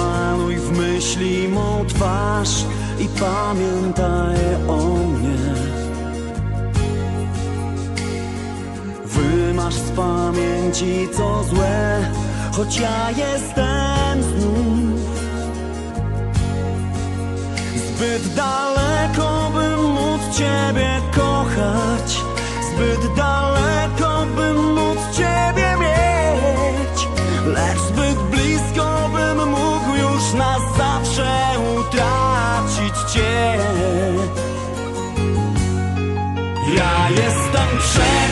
maluj w myśli mą twarz i pamiętaj o mnie. Wymasz z pamięci co złe, choć ja jestem znów. Zbyt daleko, by móc Ciebie kochać, zbyt daleko.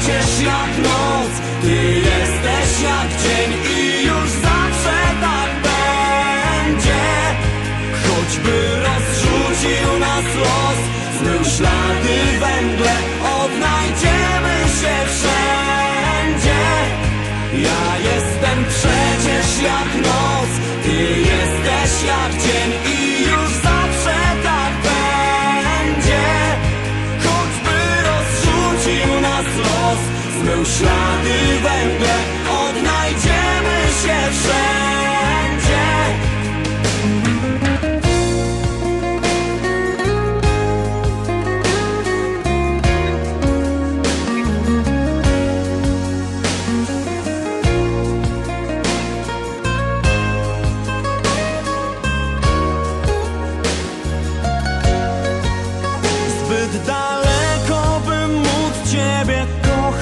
Przecież jak noc, ty jesteś jak dzień i już zawsze tak będzie. Choćby rozrzucił nas los, zmył ślady węgle, odnajdziemy się wszędzie. Ja jestem przecież jak noc, ty jesteś jak dzień ślady węgle,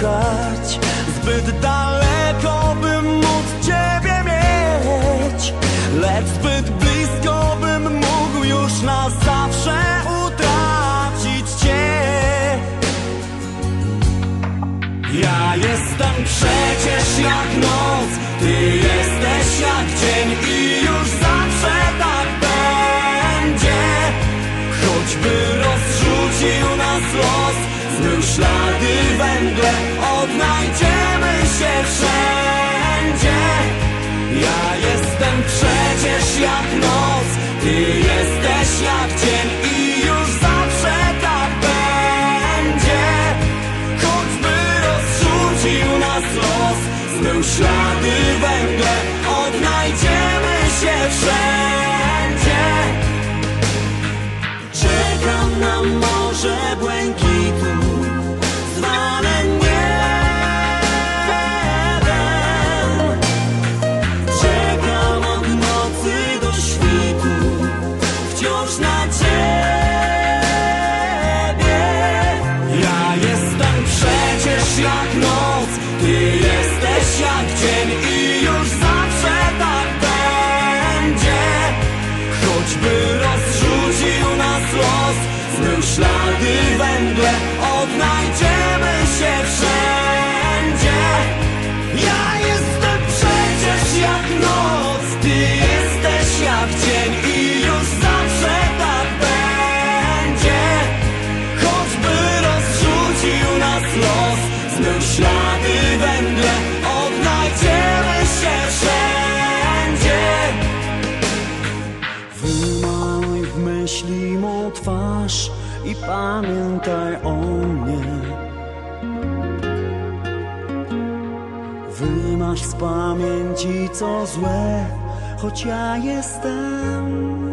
kochać Zbyt daleko, bym móc Ciebie mieć Lecz zbyt blisko, bym mógł już na zawsze utracić Cię. Ja jestem przecież jak noc Ty jesteś jak dzień i już zawsze tak będzie. Choćby rozrzucił nas los Zmył ślady węgle Odnajdziemy się wszędzie. Ja jestem przecież jak noc. Ty jesteś jak dzień i już zawsze tak będzie. Choćby rozrzucił nas los Zmył ślady węgle Odnajdziemy się wszędzie. Czekam na morze błękitu Odnajdziemy się wszędzie. Ja jestem przecież jak noc. Ty jesteś jak dzień I już zawsze tak będzie. Choćby rozrzucił nas los Zmył ślady węgle Odnajdziemy się wszędzie. Wymaluj w myśli mą twarz i pamiętaj o mnie. Wymasz z pamięci co złe, choć ja jestem